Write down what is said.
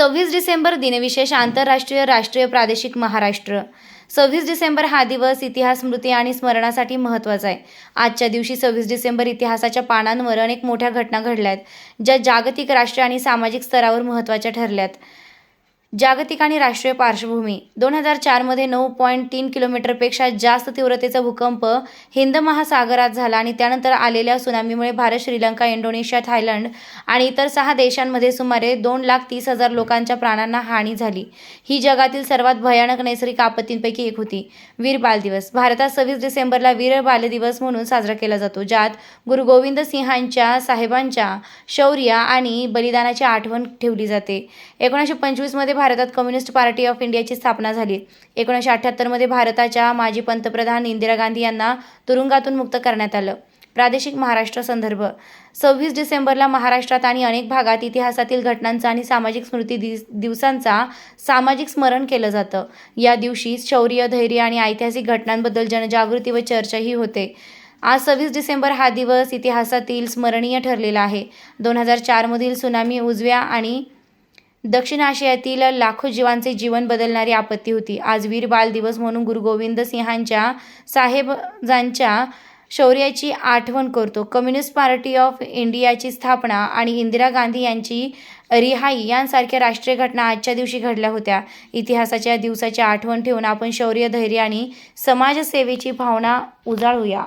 सव्वीस डिसेंबर दिनविशेष आंतरराष्ट्रीय राष्ट्रीय प्रादेशिक महाराष्ट्र. सव्वीस डिसेंबर हा दिवस इतिहास स्मृती आणि स्मरणासाठी महत्त्वाचा आहे. आजच्या दिवशी सव्वीस डिसेंबर इतिहासाच्या पानांवर अनेक मोठ्या घटना घडल्या आहेत ज्या जागतिक राष्ट्रीय आणि सामाजिक स्तरावर महत्त्वाच्या ठरल्यात. जागतिक आणि राष्ट्रीय पार्श्वभूमी. दोन हजार चारमध्ये नऊ पॉईंट तीन किलोमीटरपेक्षा जास्त तीव्रतेचा भूकंप हिंद महासागरात झाला आणि त्यानंतर आलेल्या सुनामीमुळे भारत श्रीलंका इंडोनेशिया थायलंड आणि इतर सहा देशांमध्ये सुमारे दोन लाख तीस हजार लोकांच्या प्राणांना हानी झाली. ही जगातील सर्वात भयानक नैसर्गिक आपत्तींपैकी एक होती. वीर बाल दिवस. भारतात सव्वीस डिसेंबरला वीर बाल दिवस म्हणून साजरा केला जातो ज्यात गुरु गोविंद सिंहांच्या साहेबांच्या शौर्य आणि बलिदानाची आठवण ठेवली जाते. एकोणीसशे पंचवीसमध्ये भारतात कम्युनिस्ट पार्टी ऑफ इंडियाची स्थापना झाली. एकोणीसशे अठ्ठ्याहत्तरमध्ये भारताच्या माजी पंतप्रधान इंदिरा गांधी यांना तुरुंगातून मुक्त करण्यात आलं. प्रादेशिक महाराष्ट्र संदर्भ. सव्वीस डिसेंबरला महाराष्ट्रात आणि अनेक भागात इतिहासातील घटनांचा आणि सामाजिक स्मृती दिवसांचा सामाजिक स्मरण केलं जातं. या दिवशी शौर्य धैर्य आणि ऐतिहासिक घटनांबद्दल जनजागृती व चर्चाही होते. आज सव्वीस डिसेंबर हा दिवस इतिहासातील स्मरणीय ठरलेला आहे. दोन हजार चारमधील सुनामी उजव्या आणि दक्षिण आशियातील लाखो जीवांचे जीवन बदलणारी आपत्ती होती. आज वीर बाल दिवस म्हणून गुरु गोविंद सिंहांच्या साहेबजांच्या शौर्याची आठवण करतो. कम्युनिस्ट पार्टी ऑफ इंडियाची स्थापना आणि इंदिरा गांधी यांची रिहाई यांसारख्या राष्ट्रीय घटना आजच्या दिवशी घडल्या होत्या. इतिहासाच्या दिवसाची आठवण ठेवून आपण शौर्य धैर्य आणि समाजसेवेची भावना उजाळूया.